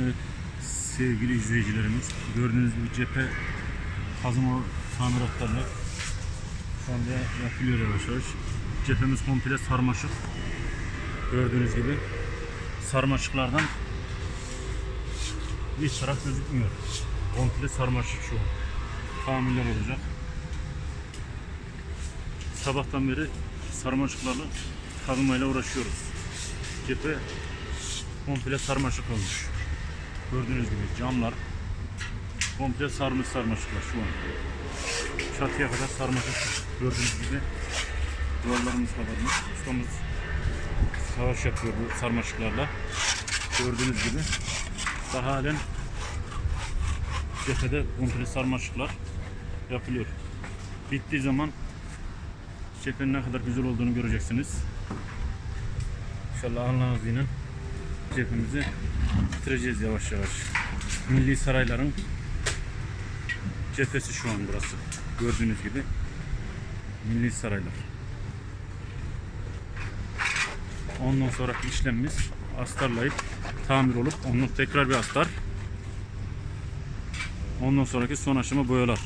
Evet sevgili izleyicilerimiz gördüğünüz gibi cephe kazıma tamiratlarla şu anda yapılıyor yavaş yavaş. Cephemiz komple sarmaşık. Gördüğünüz gibi sarmaşıklardan hiç taraf gözükmüyor. Komple sarmaşık şu an. Tamirler olacak. Sabahtan beri sarmaşıklarla kazımayla uğraşıyoruz. Cephe komple sarmaşık olmuş. Gördüğünüz gibi camlar komple sarmış sarmaşıklar şu an. Çatıya kadar sarmaşık. Gördüğünüz gibi duvarlarımız kapatmış. Ustamız savaş yapıyor bu sarmaşıklarla. Gördüğünüz gibi daha halen cephede komple sarmaşıklar yapılıyor. Bittiği zaman cephenin ne kadar güzel olduğunu göreceksiniz. İnşallah Allah'ın izniyle cephemizi bitireceğiz yavaş yavaş. Milli sarayların cephesi şu an burası. Gördüğünüz gibi milli saraylar. Ondan sonraki işlemimiz astarlayıp tamir olup ondan tekrar bir astar. Ondan sonraki son aşama boyalar.